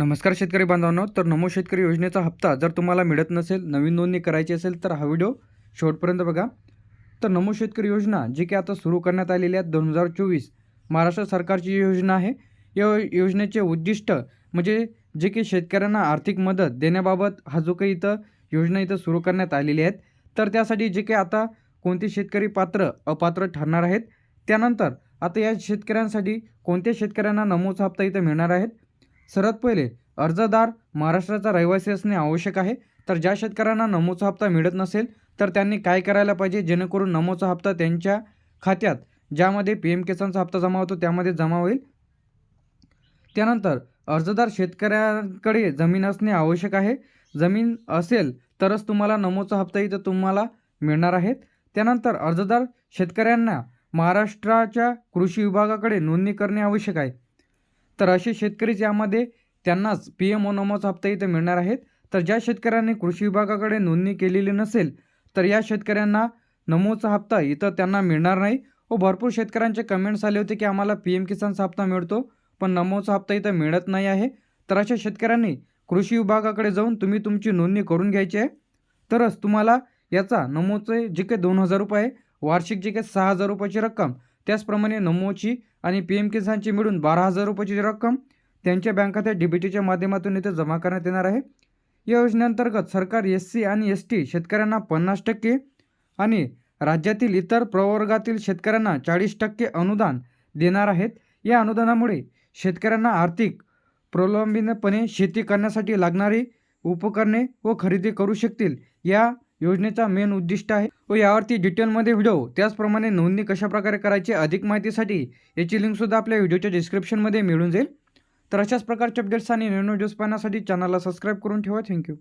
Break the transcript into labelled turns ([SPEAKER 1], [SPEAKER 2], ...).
[SPEAKER 1] नमस्कार शेतकरी बांधवांनो तर नमो शेतकरी योजनेचा हप्ता जर तुम्हाला मिळत नसेल नवीन नोंदणी करायची असेल तर हा व्हिडिओ शेवटपर्यंत बघा. तर नमो शेतकरी योजना जी की आता सुरू करण्यात आलेली आहे दोन हजार चोवीस महाराष्ट्र सरकारची योजना आहे या योजनेचे उद्दिष्ट म्हणजे जे की शेतकऱ्यांना आर्थिक मदत देण्याबाबत हा जो काही इथं योजना इथं सुरू करण्यात आलेली आहेत तर त्यासाठी जे काही आता कोणते शेतकरी पात्र अपात्र ठरणार आहेत त्यानंतर आता या शेतकऱ्यांसाठी कोणत्या शेतकऱ्यांना नमोचा हप्ता इथं मिळणार आहेत सर्वात पहिले. अर्जदार महाराष्ट्राचा रहिवासी असणे आवश्यक आहे. तर ज्या शेतकऱ्यांना नमोचा हप्ता मिळत नसेल तर त्यांनी काय करायला पाहिजे? जेणेकरून नमोचा हप्ता त्यांच्या खात्यात ज्यामध्ये पी एम किसानचा हप्ता जमा होतो त्यामध्ये जमा होईल? त्यानंतर अर्जदार शेतकऱ्यांकडे जमीन असणे आवश्यक आहे. जमीन असेल तरच तुम्हाला नमोचा हप्ता इथं तुम्हाला मिळणार आहेत. त्यानंतर अर्जदार शेतकऱ्यांना महाराष्ट्राच्या कृषी विभागाकडे नोंदणी करणे आवश्यक आहे. तर असे शेतकरीच यामध्ये त्यांनाच पी एम ओ नमोचा हप्ता इथं मिळणार आहेत. तर ज्या शेतकऱ्यांनी कृषी विभागाकडे नोंदणी केलेली नसेल तर या शेतकऱ्यांना नमोचा हप्ता इथं त्यांना मिळणार नाही. व भरपूर शेतकऱ्यांचे कमेंट्स आले होते की आम्हाला पी एम किसानचा हप्ता मिळतो पण नमोचा हप्ता इथं मिळत नाही आहे. तर अशा शेतकऱ्यांनी कृषी विभागाकडे जाऊन तुम्ही तुमची नोंदणी करून घ्यायची आहे. तरच तुम्हाला याचा नमोचे जे काही दोन हजार रुपये वार्षिक जे काही सहा हजार रुपयाची रक्कम त्याचप्रमाणे नमोची आणि पी एम किसानची मिळून बारा हजार रुपयाची रक्कम त्यांच्या बँक खात्यात डीबीटीच्या माध्यमातून इथे जमा करण्यात येणार आहे. या योजनेअंतर्गत सरकार एस सी आणि एस टी शेतकऱ्यांना पन्नास टक्के आणि राज्यातील इतर प्रवर्गातील शेतकऱ्यांना चाळीस टक्के अनुदान देणार आहेत. या अनुदानामुळे शेतकऱ्यांना आर्थिक प्रलंबितपणे शेती करण्यासाठी लागणारी उपकरणे व खरेदी करू शकतील. या योजनेचा मेन उद्दिष्ट आहे. व यावरती डिटेलमध्ये व्हिडिओ. त्याचप्रमाणे नोंदणी कशाप्रकारे करायची अधिक माहितीसाठी याची लिंकसुद्धा आपल्या व्हिडिओच्या डिस्क्रिप्शनमध्ये मिळून जाईल. तर अशाच प्रकारचे अपडेट्स आणि नवीन व्हिडिओज पाहण्यासाठी चॅनलला सबस्क्राईब करून ठेवा. थँक्यू